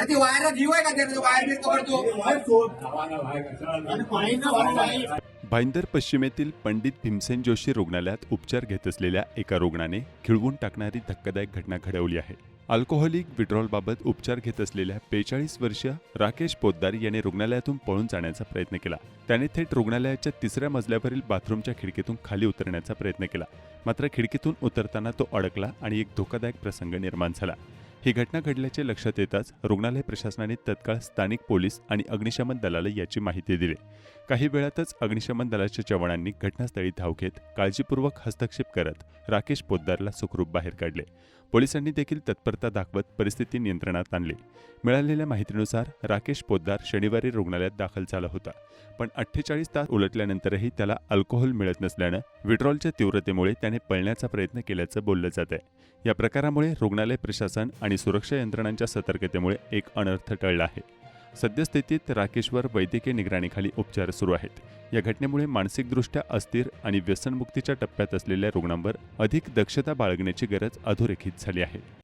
अरे ती वायर जीव आहे का त्याला वायर पकडतो. भाईंदर पश्चिमेतील पंडित भीमसेन जोशी रुग्णालयात उपचार घेत असलेल्या एका रुग्णाने खिळवून टाकणारी धक्कादायक घटना घडवली आहे. अल्कोहोलिक विड्रॉलबाबत उपचार घेत असलेल्या बेचाळीस वर्षीय राकेश पोद्दार याने रुग्णालयातून पळून जाण्याचा प्रयत्न केला. त्याने थेट रुग्णालयाच्या तिसऱ्या मजल्यावरील बाथरूमच्या खिडकीतून खाली उतरण्याचा प्रयत्न केला. मात्र खिडकीतून उतरताना तो अडकला आणि एक धोकादायक प्रसंग निर्माण झाला. ही घटना घडल्याचे लक्षात येताच रुग्णालय प्रशासनाने तत्काळ स्थानिक पोलीस आणि अग्निशमन दलाला याची माहिती दिली. काही वेळातच अग्निशमन दलाच्या जवानांनी घटनास्थळी धाव घेत काळजीपूर्वक हस्तक्षेप करत राकेश पोद्दारला सुखरूप बाहेर काढले. पोलिसांनी देखील तत्परता दाखवत परिस्थिती नियंत्रणात आणली. मिळालेल्या माहितीनुसार राकेश पोद्दार शनिवारी रुग्णालयात दाखल झाला होता पण अठ्ठेचाळीस तास उलटल्यानंतरही त्याला अल्कोहोल मिळत नसल्यानं विड्रॉलच्या तीव्रतेमुळे त्याने पळण्याचा प्रयत्न केल्याचं बोललं जात आहे या प्रकारामुळे रुग्णालय प्रशासन आणि सुरक्षा यंत्रणांच्या सतर्कतेमुळे एक अनर्थ टळला आहे. सद्यस्थितीत राकेशवर वैद्यकीय निगराणीखाली उपचार सुरू आहेत. या घटनेमुळे मानसिकदृष्ट्या अस्थिर आणि व्यसनमुक्तीच्या टप्प्यात असलेल्या रुग्णांवर अधिक दक्षता बाळगण्याची गरज अधोरेखित झाली आहे.